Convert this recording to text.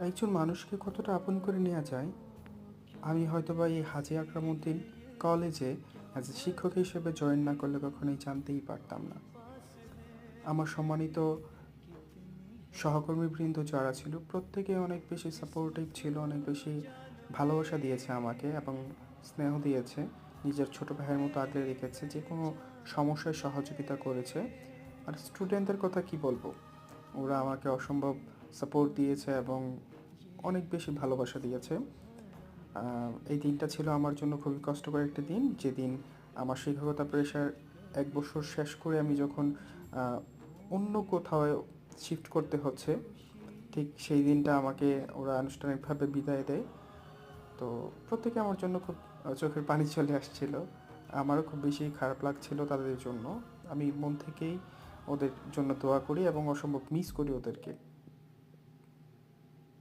একজন মানুষকে কতটা আপন করে নেওয়া যায়? আমি হয়তোবা এই হাজি আকরামউদ্দিন কলেজে অ্যাজ এ শিক্ষক হিসেবে জয়েন না করলে কখনোই জানতেই পারতাম না। আমার সম্মানিত সহকর্মীবৃন্দ যারা ছিল, প্রত্যেকে অনেক বেশি সাপোর্টিভ ছিল, অনেক বেশি ভালোবাসা দিয়েছে আমাকে এবং স্নেহ দিয়েছে, নিজের ছোট ভাইয়ের মতো আগলে রেখেছে, যে কোনো সমস্যায় সহযোগিতা করেছে। আর স্টুডেন্টদের কথা কি বলব? ওরা আমাকে অসম্ভব সাপোর্ট দিয়েছে এবং অনেক বেশি ভালোবাসা দিয়েছে। এই দিনটা ছিল আমার জন্য খুবই কষ্টকর একটা দিন। যেদিন আমার শিক্ষকতা পেশার এক বছর শেষ করে আমি যখন অন্য কোথাও শিফট করতে হচ্ছে, ঠিক সেই দিনটা আমাকে ওরা আনুষ্ঠানিকভাবে বিদায় দেয়। তো প্রত্যেকে আমার জন্য খুব চোখের পানি চলে আসছিল। আমারও খুব বেশি খারাপ লাগছিল তাদের জন্য। আমি মন থেকেই ওদের জন্য দোয়া করি এবং অসম্ভব মিস করি ওদেরকে।